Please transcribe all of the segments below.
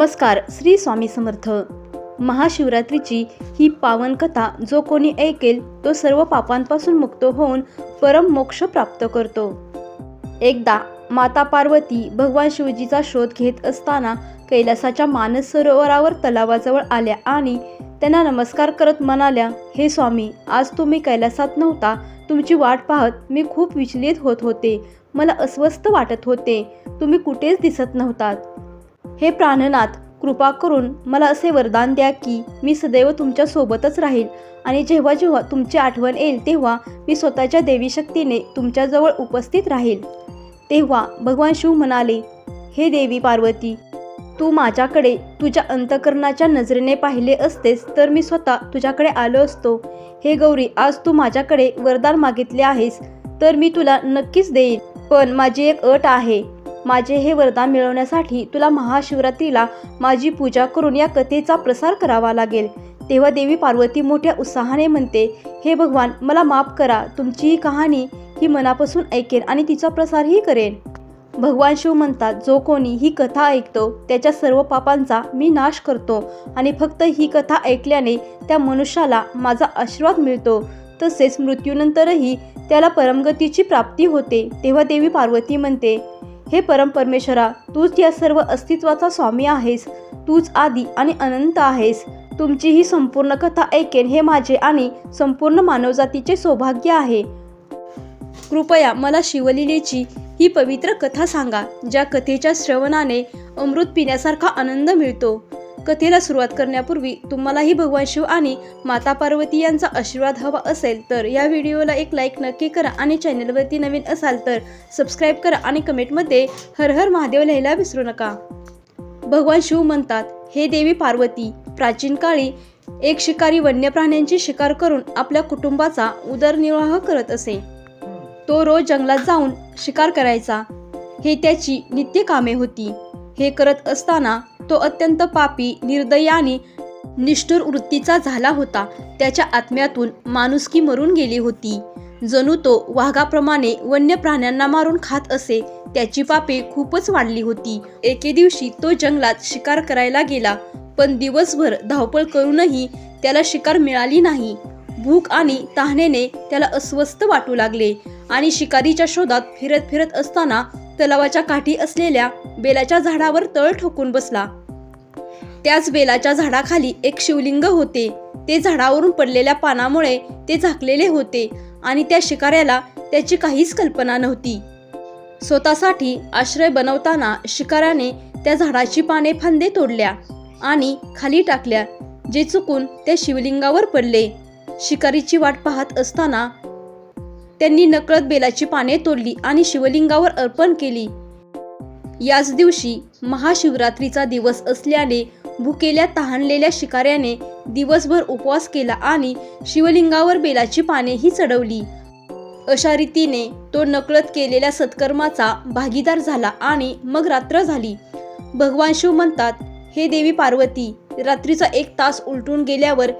नमस्कार श्री स्वामी समर्थ. महाशिवरात्रीची ही पावन कथा जो कोणी ऐकेल तो सर्व पापांपासून मुक्त होऊन परम मोक्ष प्राप्त करतो. एकदा माता पार्वती भगवान शिवजीचा शोध घेत असताना कैलासाच्या मानस सरोवरावर तलावाजवळ आल्या आणि त्यांना नमस्कार करत म्हणाल्या हे स्वामी आज तुम्ही कैलासात नव्हता. तुमची वाट पाहत मी खूप विचलित होत होते. मला अस्वस्थ वाटत होते. तुम्ही कुठेच दिसत नव्हतात. हे प्राणनाथ कृपा करून मला असे वरदान द्या की मी सदैव तुमच्या सोबतच राहील आणि जेव्हा जेव्हा तुमची आठवण येईल तेव्हा मी स्वतःच्या देवी शक्तीने तुमच्याजवळ उपस्थित राहील. तेव्हा भगवान शिव म्हणाले हे देवी पार्वती तू माझ्याकडे तुझ्या अंतकरणाच्या नजरेने पाहिले असतेस तर मी स्वतः तुझ्याकडे आलो असतो. हे गौरी आज तू माझ्याकडे वरदान मागितले आहेस तर मी तुला नक्कीच देईन. पण माझी एक अट आहे. माझे हे वरदान मिळवण्यासाठी तुला महाशिवरात्रीला माझी पूजा करून या कथेचा प्रसार करावा लागेल. तेव्हा देवी पार्वती मोठ्या उत्साहाने म्हणते हे भगवान मला माफ करा. तुमची ही कहाणी ही मनापासून ऐकेन आणि तिचा प्रसारही करेन. भगवान शिव म्हणतात जो कोणी ही कथा ऐकतो त्याच्या सर्व पापांचा मी नाश करतो आणि फक्त ही कथा ऐकल्याने त्या मनुष्याला माझा आशीर्वाद मिळतो. तसेच मृत्यूनंतरही त्याला परमगतीची प्राप्ती होते. तेव्हा देवी पार्वती म्हणते हे परम परमेश्वरा तूच या सर्व अस्तित्वाचा स्वामी आहेस. तूच आदी आणि अनंत आहेस. तुमची ही संपूर्ण कथा ऐकेन हे माझे आणि संपूर्ण मानवजातीचे सौभाग्य आहे. कृपया मला शिवलीलेची ही पवित्र कथा सांगा ज्या कथेच्या श्रवणाने अमृत पिण्यासारखा आनंद मिळतो. कथेला सुरुवात करण्यापूर्वी तुम्हालाही भगवान शिव आणि माता पार्वती यांचा आशीर्वाद हवा असेल तर या व्हिडिओला एक लाईक नक्की करा आणि चॅनलवरती नवीन असाल तर सबस्क्राईब करा आणि कमेंटमध्ये हर हर महादेव लिहायला विसरू नका. भगवान शिव म्हणतात हे देवी पार्वती प्राचीन काळी एक शिकारी वन्य प्राण्यांची शिकार करून आपल्या कुटुंबाचा उदरनिर्वाह करत असे. तो रोज जंगलात जाऊन शिकार करायचा. हे त्याची नित्य कामे होती. हे करत असताना तो अत्यंत पापी निर्दयी आणि निष्ठुर वृत्तीचा झाला होता. त्याच्या आत्म्यातून माणुसकी मरून गेली होती. जणू तो वाघाप्रमाणे वन्य प्राण्यांना मारून खात असे त्याची पापे खूपच वाढली होती. एके दिवशी तो जंगलात शिकार करायला गेला पण दिवसभर धावपळ करूनही त्याला शिकार मिळाली नाही. भूक आणि तहानेने त्याला अस्वस्थ वाटू लागले आणि शिकारीच्या शोधात फिरत फिरत असताना तलावाच्या काठी असलेल्या बेलाच्या झाडावर तळ ठोकून बसला. त्याच बेलाच्या झाडाखाली एक शिवलिंग होते. ते झाडावरून पडलेल्या पानामुळे ते झाकलेले होते आणि त्या शिकाऱ्याला त्याची काहीच कल्पना नव्हती. स्वतःसाठी आश्रय बनवताना शिकाऱ्याने त्या झाडाची पाने फांदे तोडल्या आणि खाली टाकल्या जे चुकून त्या शिवलिंगावर पडले. शिकारीची वाट पाहत असताना त्यांनी नकळत बेलाची पाने तोडली आणि शिवलिंगावर अर्पण केली. याच दिवशी महाशिवरात्रीचा दिवस असल्याने भुकेल्या तहानलेल्या शिकाऱ्याने दिवसभर उपवास केला आणि शिवलिंगावर बेलाची पानेही चढवली. अशा रीतीने तो नकळत केलेल्या सत्कर्माचा भागीदार झाला आणि मग रात्र झाली. भगवान शिव म्हणतात हे देवी पार्वती रात्रीचा एक तास उलटून गेल्यावर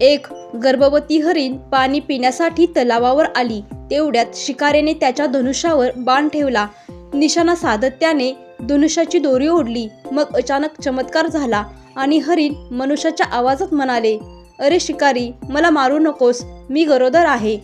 एक गर्भवती हरिण पाणी पिण्यासाठी तलावावर आली. तेवढ्यात शिकाऱ्याने त्याच्या धनुष्यावर बाण ठेवला. निशाणा साधत त्याने धनुष्याची दोरी ओढली. मग अचानक चमत्कार झाला आणि हरिण मनुष्याच्या आवाजात म्हणाले अरे शिकारी मला मारू नकोस. मी गरोदर आहे.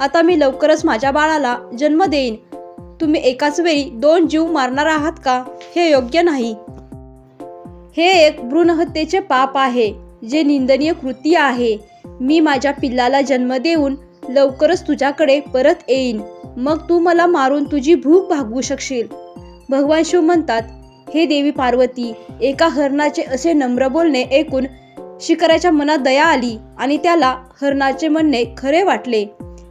आता मी लवकरच माझ्या बाळाला जन्म देईन. तुम्ही एकाच वेळी दोन जीव मारणार आहात का? हे योग्य नाही. हे एक भ्रूणहत्येचे पाप आहे जे निंदनीय कृती आहे. मी माझ्या पिल्लाला जन्म देऊन लवकरच तुझ्याकडे परत येईन. मग तू मला मारून तुझी भूक भागवू शकशील. भगवान शिव म्हणतात हे देवी पार्वती एका हरणाचे असे नम्र बोलणे ऐकून शिखराच्या मनात दया आली आणि त्याला हरणाचे म्हणणे खरे वाटले.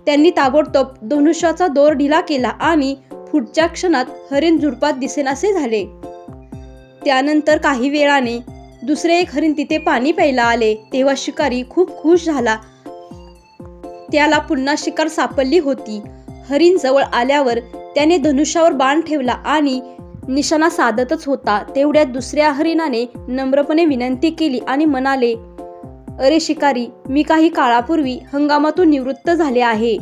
त्यांनी ताबडतोब धनुष्याचा दोर ढिला केला आणि पुढच्या क्षणात हरिण झुडपात दिसेनासे झाले. त्यानंतर काही वेळाने दुसरे एक हरिण तिथे पाणी प्यायला आले तेव्हा शिकारी खूप खुश झाला. त्याला पुन्हा शिकार सापडली होती. हरिण जवळ आल्यावर त्याने धनुष्यावर बाण ठेवला आणि निशाणा साधतच होता. तेवढ्यात दुसऱ्या हरिणाने नम्रपणे विनंती केली आणि म्हणाले अरे शिकारी मी काही काळापूर्वी हंगामातून निवृत्त झाले आहे.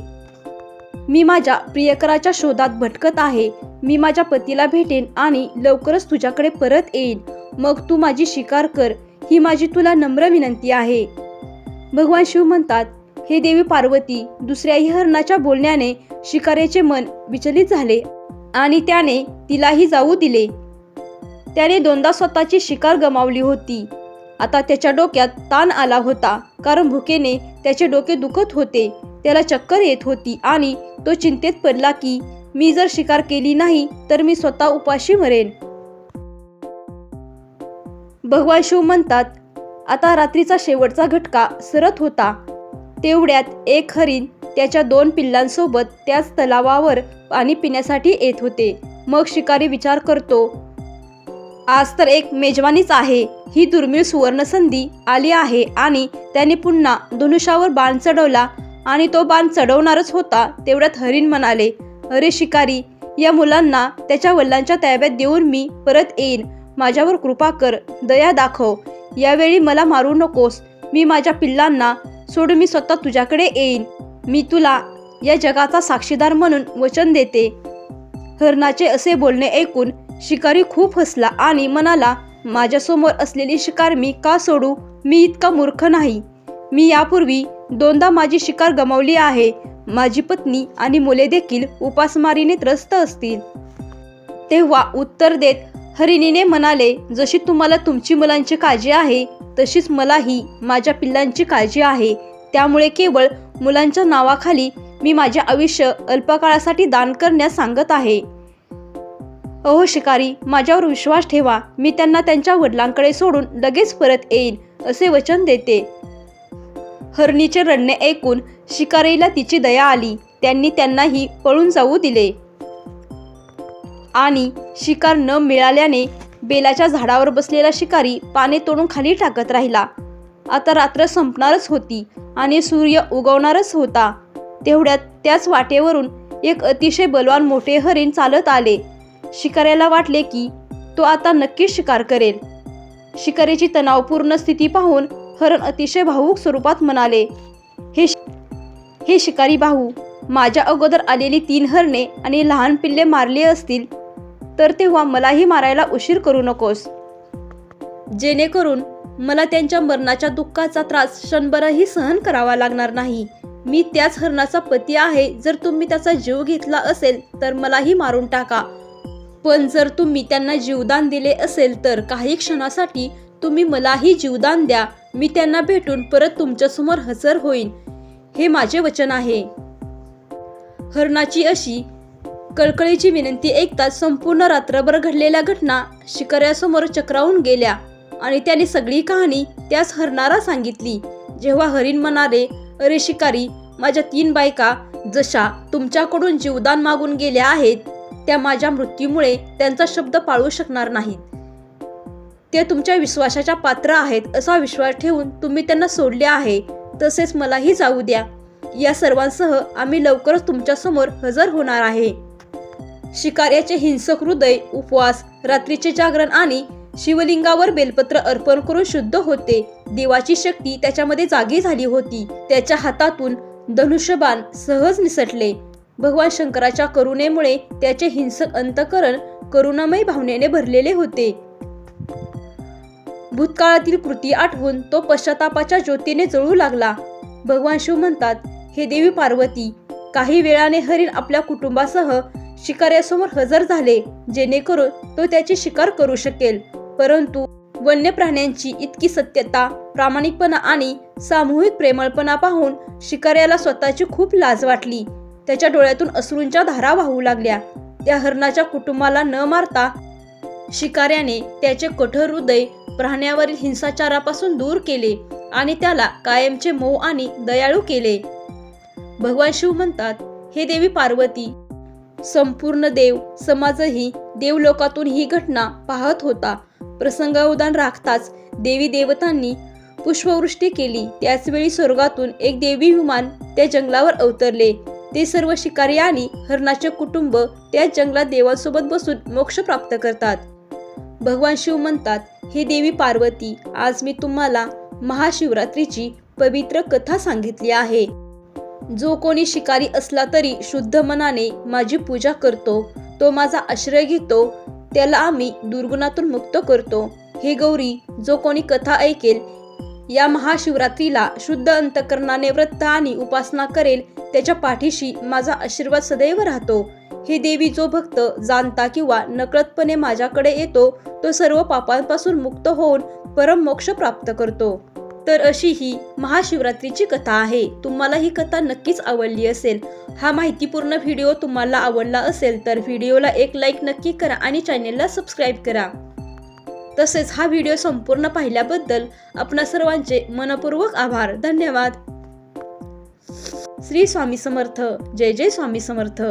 मी माझ्या प्रियकराच्या शोधात भटकत आहे. मी माझ्या पतीला भेटेन आणि लवकरच तुझ्याकडे परत येईन. मग तू माझी शिकार कर. ही माझी तुला नम्र विनंती आहे. भगवान शिव म्हणतात हे देवी पार्वती दुसऱ्याही हरणाच्या बोलण्याने शिकाऱ्याचे मन विचलित झाले आणि त्याने तिलाही जाऊ दिले. त्याने दोनदा स्वतःची शिकार गमावली होती. आता त्याच्या डोक्यात ताण आला होता कारण भुकेने त्याचे डोके दुखत होते. त्याला चक्कर येत होती आणि तो चिंतेत पडला की मी जर शिकार केली नाही तर मी स्वतः उपाशी मरेन. भगवान शिव म्हणतात आता रात्रीचा शेवटचा घटका सरत होता. तेवढ्यात एक हरिण त्याच्या दोन पिल्लांसोबत त्याच तलावावर पाणी पिण्यासाठी येत होते. मग शिकारी विचार करतो आज तर एक मेजवानीच आहे. ही दुर्मिळ सुवर्णसंधी आली आहे आणि त्याने पुन्हा धनुष्यावर बाण चढवला आणि तो बाण चढवणारच होता तेवढ्यात हरिण म्हणाले. अरे शिकारी या मुलांना त्याच्या वडिलांच्या ताब्यात देऊन मी परत येईन. माझ्यावर कृपा कर दया दाखव. यावेळी मला मारू नकोस. मी माझ्या पिल्लांना सोडून मी स्वतः तुझ्याकडे येईन. मी तुला या जगाचा साक्षीदार म्हणून वचन देते. हरणाचे असे बोलणे ऐकून शिकारी खूप हसला आणि म्हणाला माझ्यासमोर असलेली शिकार मी का सोडू? मी इतका मूर्ख नाही. मी यापूर्वी दोनदा माझी शिकार गमावली आहे. माझी पत्नी आणि मुले देखील उपासमारीने त्रस्त असतील. तेव्हा उत्तर देत हरिणीने म्हणाले जशी तुम्हाला तुमची मुलांची काळजी आहे तशीच मलाही माझ्या पिल्लांची काळजी आहे. त्यामुळे केवळ मुलांच्या नावाखाली मी माझे आयुष्य अल्पकाळासाठी दान करण्यास सांगत आहे. अहो शिकारी माझ्यावर विश्वास ठेवा. मी त्यांना त्यांच्या वडिलांकडे सोडून लगेच परत येईन असे वचन देते. हरणीचे रडणे ऐकून शिकारीला तिची दया आली. त्यांनी त्यांनाही पळून जाऊ दिले. आणि शिकार न मिळाल्याने बेलाच्या झाडावर बसलेला शिकारी पाने तोडून खाली टाकत राहिला. आता रात्र संपणारच होती आणि सूर्य उगवणारच होता. तेवढ्यात त्याच वाटेवरून एक अतिशय बलवान मोठे हरिण चालत आले. शिकाऱ्याला वाटले की तो आता नक्कीच शिकार करेल. शिकारीची तणावपूर्ण स्थिती पाहून हरण अतिशय भावूक स्वरूपात म्हणाले हे हे शिकारी भाऊ माझ्या अगोदर आलेली तीन हरणे आणि लहान पिल्ले मारले असतील तर तेव्हा मलाही मारायला उशीर करू नकोस. जेणेकरून मला त्यांच्या मरणाच्या दुःखाचा त्रास क्षणभरही सहन करावा लागणार नाही. मी त्याच हरणाचा पती आहे जर तुम्ही त्याचा जीव घेतला असेल तर मलाही मारून टाका. पण जर तुम्ही त्यांना जीवदान दिले असेल तर काही क्षणासाठी तुम्ही मलाही जीवदान द्या. मी त्यांना भेटून परत तुमच्यासमोर हजर होईन. हे माझे वचन आहे. हरणाची अशी कळकळीची विनंती ऐकताच संपूर्ण रात्रभर घडलेल्या घटना शिकाऱ्यासमोर चक्रावून गेल्या आणि त्याने सगळी कहाणी त्याच हरणाला सांगितली. जेव्हा हरिण म्हणाले अरे शिकारी माझ्या तीन बायका जशा तुमच्याकडून जीवदान मागून गेल्या आहेत त्या माझ्या मृत्यूमुळे त्यांचा शब्द पाळू शकणार नाहीत. ते तुमच्या विश्वासाच्या पात्र आहेत असा विश्वास ठेवून तुम्ही त्यांना सोडले आहे. तसेच मलाही जाऊ द्या. या सर्वांसह आम्ही लवकरच तुमच्यासमोर हजर होणार आहे. शिकाऱ्याचे हिंसक हृदय उपवास रात्रीचे जागरण आणि शिवलिंगावर बेलपत्र अर्पण करून शुद्ध होते. देवाची शक्ती त्याच्यामध्ये जागी झाली होती. त्याच्या हातातून धनुष्यबाण सहज निसटले. भगवान शंकराच्या करुणेमुळे त्याचे हिंसक अंतकरण करुणामय भावनेने भरलेले होते. भूतकाळातील कृती आठवून तो पश्चातापाच्या ज्योतीने जळू लागला. भगवान शिव म्हणतात हे देवी पार्वती काही वेळाने हरिण आपल्या कुटुंबासह शिकाऱ्यासमोर हजर झाले जेणेकरून तो त्याची शिकार करू शकेल. परंतु वन्य प्राण्यांची इतकी सत्यता प्रामाणिकपणा आणि सामूहिक प्रेमळपणा पाहून शिकाऱ्याला स्वतःची खूप लाज वाटली. त्याच्या डोळ्यातून अश्रूंच्या धारा वाहू लागल्या. त्या हरणाच्या कुटुंबाला न मारता शिकाऱ्याने त्याचे कठोर हृदय प्राण्यावरील हिंसाचारापासून दूर केले आणि त्याला कायमचे मऊ आणि दयाळू केले. भगवान शिव म्हणतात हे देवी पार्वती संपूर्ण देव समाजही देवलोकातून ही घटना पाहत होता. प्रसंगावधान राखताच देवी देवतांनी पुष्पवृष्टी केली. त्याचवेळी स्वर्गातून एक देवी विमान त्या जंगलावर अवतरले. ते सर्व शिकारी आणि हरणाचे कुटुंब त्या जंगलात देवांसोबत बसून मोक्ष प्राप्त करतात. भगवान शिव म्हणतात हे देवी पार्वती आज मी तुम्हाला महाशिवरात्रीची पवित्र कथा सांगितली आहे. जो कोणी शिकारी असला तरी शुद्ध मनाने माझी पूजा करतो तो माझा आश्रय घेतो त्याला आम्ही दुर्गुणातून मुक्त करतो. हे गौरी जो कोणी कथा ऐकेल या महाशिवरात्रीला शुद्ध अंतकरणाने व्रत आणि उपासना करेल त्याच्या पाठीशी माझा आशीर्वाद सदैव राहतो. हे देवी जो भक्त जाणता किंवा नकळतपणे माझ्याकडे येतो तो सर्व पापांपासून मुक्त होऊन परम मोक्ष प्राप्त करतो. तर अशी ही महाशिवरात्रीची कथा आहे. तुम्हाला ही कथा नक्कीच आवडली असेल. हा माहितीपूर्ण व्हिडिओ तुम्हाला आवडला असेल तर व्हिडिओला एक लाईक नक्की करा आणि चॅनेलला सबस्क्राईब करा. तसेच हा व्हिडिओ संपूर्ण पाहिल्याबद्दल आपणा सर्वांचे मनपूर्वक आभार. धन्यवाद. श्री स्वामी समर्थ. जय जय स्वामी समर्थ.